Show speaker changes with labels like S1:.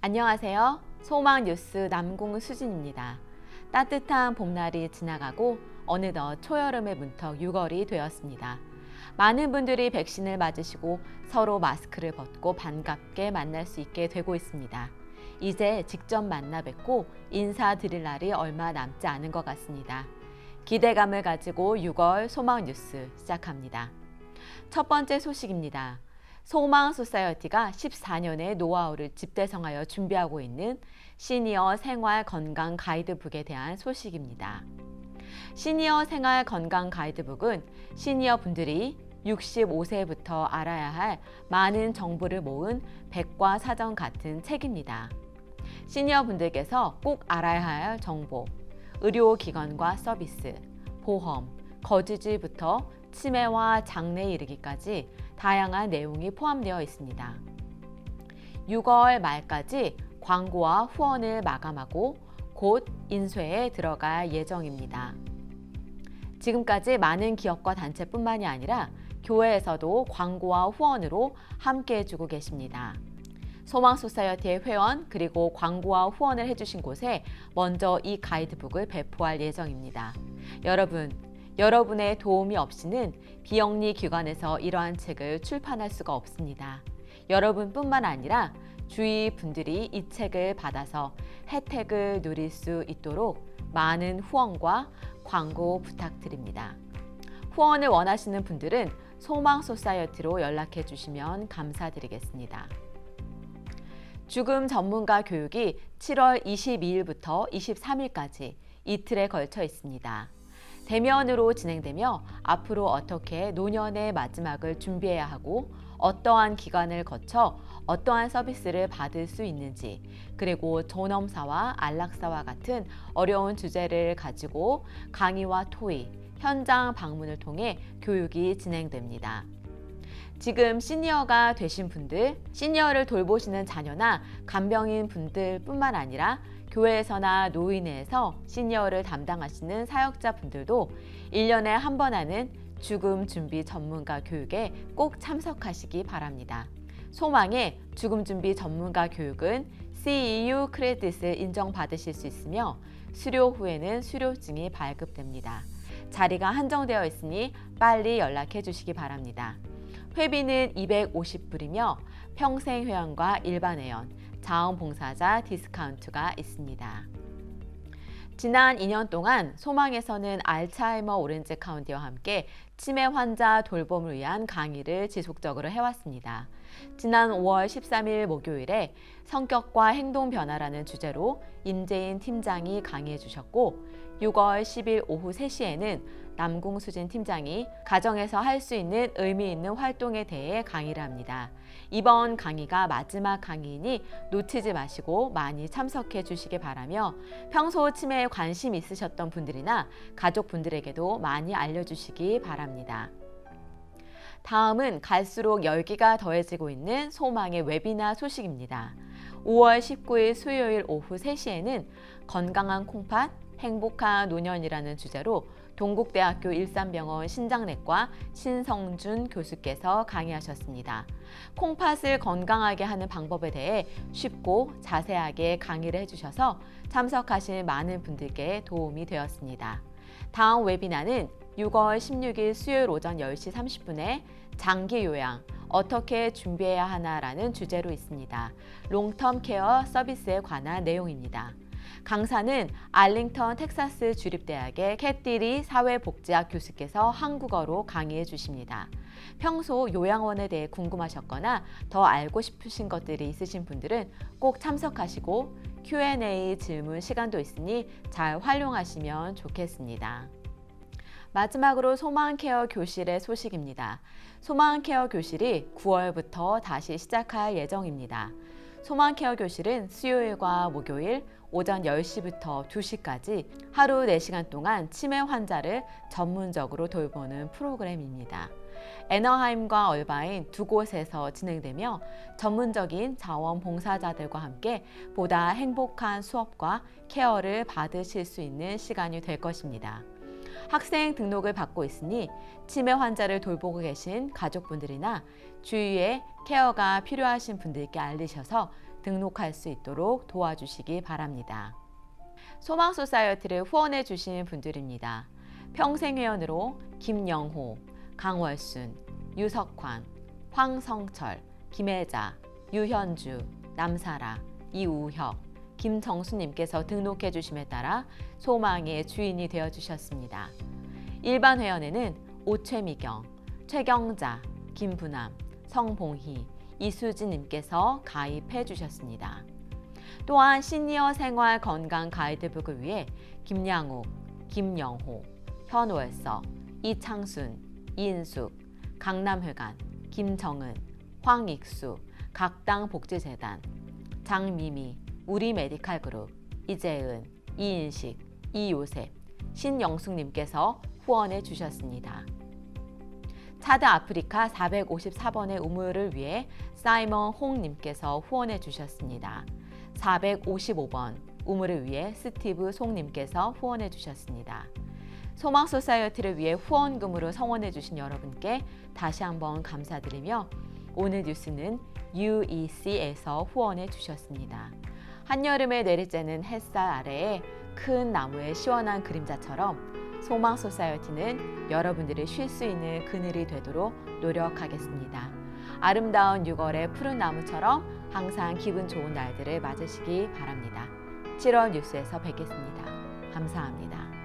S1: 안녕하세요. 소망 뉴스 남궁 수진입니다. 따뜻한 봄날이 지나가고 어느덧 초여름의 문턱 6월이 되었습니다. 많은 분들이 백신을 맞으시고 서로 마스크를 벗고 반갑게 만날 수 있게 되고 있습니다. 이제 직접 만나 뵙고 인사드릴 날이 얼마 남지 않은 것 같습니다. 기대감을 가지고 6월 소망 뉴스 시작합니다. 첫 번째 소식입니다. 소망 소사이어티가 14년의 노하우를 집대성하여 준비하고 있는 시니어 생활 건강 가이드북에 대한 소식입니다. 시니어 생활 건강 가이드북은 시니어 분들이 65세부터 알아야 할 많은 정보를 모은 백과 사전 같은 책입니다. 시니어 분들께서 꼭 알아야 할 정보, 의료기관과 서비스, 보험, 거주지부터 치매와 장래에 이르기까지 다양한 내용이 포함되어 있습니다. 6월 말까지 광고와 후원을 마감하고 곧 인쇄에 들어갈 예정입니다. 지금까지 많은 기업과 단체뿐만이 아니라 교회에서도 광고와 후원으로 함께 해주고 계십니다. 소망소사이어티의 회원 그리고 광고와 후원을 해주신 곳에 먼저 이 가이드북을 배포할 예정입니다. 여러분, 여러분의 도움이 없이는 비영리 기관에서 이러한 책을 출판할 수가 없습니다. 여러분뿐만 아니라 주위 분들이 이 책을 받아서 혜택을 누릴 수 있도록 많은 후원과 광고 부탁드립니다. 후원을 원하시는 분들은 소망 소사이어티로 연락해 주시면 감사드리겠습니다. 죽음 전문가 교육이 7월 22일부터 23일까지 이틀에 걸쳐 있습니다. 대면으로 진행되며 앞으로 어떻게 노년의 마지막을 준비해야 하고 어떠한 기간을 거쳐 어떠한 서비스를 받을 수 있는지 그리고 존엄사와 안락사와 같은 어려운 주제를 가지고 강의와 토의, 현장 방문을 통해 교육이 진행됩니다. 지금 시니어가 되신 분들, 시니어를 돌보시는 자녀나 간병인 분들 뿐만 아니라 교회에서나 노인회에서 시니어를 담당하시는 사역자 분들도 1년에 한 번 하는 죽음 준비 전문가 교육에 꼭 참석하시기 바랍니다. 소망의 죽음 준비 전문가 교육은 CEU 크레딧을 인정받으실 수 있으며 수료 후에는 수료증이 발급됩니다. 자리가 한정되어 있으니 빨리 연락해 주시기 바랍니다. 회비는 250불이며 평생 회원과 일반 회원, 자원봉사자 디스카운트가 있습니다. 지난 2년 동안 소망에서는 알츠하이머 오렌지 카운티와 함께 치매 환자 돌봄을 위한 강의를 지속적으로 해왔습니다. 지난 5월 13일 목요일에 성격과 행동 변화라는 주제로 임재인 팀장이 강의해 주셨고 6월 10일 오후 3시에는 남궁수진 팀장이 가정에서 할 수 있는 의미 있는 활동에 대해 강의를 합니다. 이번 강의가 마지막 강의이니 놓치지 마시고 많이 참석해 주시기 바라며 평소 치매에 관심 있으셨던 분들이나 가족분들에게도 많이 알려주시기 바랍니다. 다음은 갈수록 열기가 더해지고 있는 소망의 웨비나 소식입니다. 5월 19일 수요일 오후 3시에는 건강한 콩팥, 행복한 노년이라는 주제로 동국대학교 일산병원 신장내과 신성준 교수께서 강의하셨습니다. 콩팥을 건강하게 하는 방법에 대해 쉽고 자세하게 강의를 해주셔서 참석하신 많은 분들께 도움이 되었습니다. 다음 웨비나는 6월 16일 수요일 오전 10시 30분에 장기 요양 어떻게 준비해야 하나라는 주제로 있습니다. 롱텀 케어 서비스에 관한 내용입니다. 강사는 알링턴 텍사스 주립대학의 캐티리 사회복지학 교수께서 한국어로 강의해 주십니다. 평소 요양원에 대해 궁금하셨거나 더 알고 싶으신 것들이 있으신 분들은 꼭 참석하시고 Q&A 질문 시간도 있으니 잘 활용하시면 좋겠습니다. 마지막으로 소망케어 교실의 소식입니다. 소망케어 교실이 9월부터 다시 시작할 예정입니다. 소망케어 교실은 수요일과 목요일 오전 10시부터 2시까지 하루 4시간 동안 치매 환자를 전문적으로 돌보는 프로그램입니다. 애너하임과 얼바인 두 곳에서 진행되며 전문적인 자원봉사자들과 함께 보다 행복한 수업과 케어를 받으실 수 있는 시간이 될 것입니다. 학생 등록을 받고 있으니 치매 환자를 돌보고 계신 가족분들이나 주위에 케어가 필요하신 분들께 알리셔서 등록할 수 있도록 도와주시기 바랍니다. 소망 소사이어티를 후원해 주신 분들입니다. 평생회원으로 김영호, 강월순, 유석환, 황성철, 김혜자, 유현주, 남사라, 이우혁, 김정수님께서 등록해 주심에 따라 소망의 주인이 되어 주셨습니다. 일반 회원에는 오최미경, 최경자, 김부남, 성봉희, 이수진님께서 가입해 주셨습니다. 또한 시니어 생활 건강 가이드북을 위해 김양욱, 김영호, 현월서, 이창순, 이인숙, 강남회관, 김정은, 황익수, 각당 복지재단, 장미미, 우리 메디칼 그룹, 이재은, 이인식, 이요셉, 신영숙님께서 후원해 주셨습니다. 차드 아프리카 454번의 우물을 위해 사이먼 홍님께서 후원해 주셨습니다. 455번 우물을 위해 스티브 송님께서 후원해 주셨습니다. 소망 소사이어티를 위해 후원금으로 성원해 주신 여러분께 다시 한번 감사드리며 오늘 뉴스는 UEC에서 후원해 주셨습니다. 한여름에 내리쬐는 햇살 아래에 큰 나무의 시원한 그림자처럼 소망 소사이어티는 여러분들이 쉴 수 있는 그늘이 되도록 노력하겠습니다. 아름다운 6월의 푸른 나무처럼 항상 기분 좋은 날들을 맞으시기 바랍니다. 7월 뉴스에서 뵙겠습니다. 감사합니다.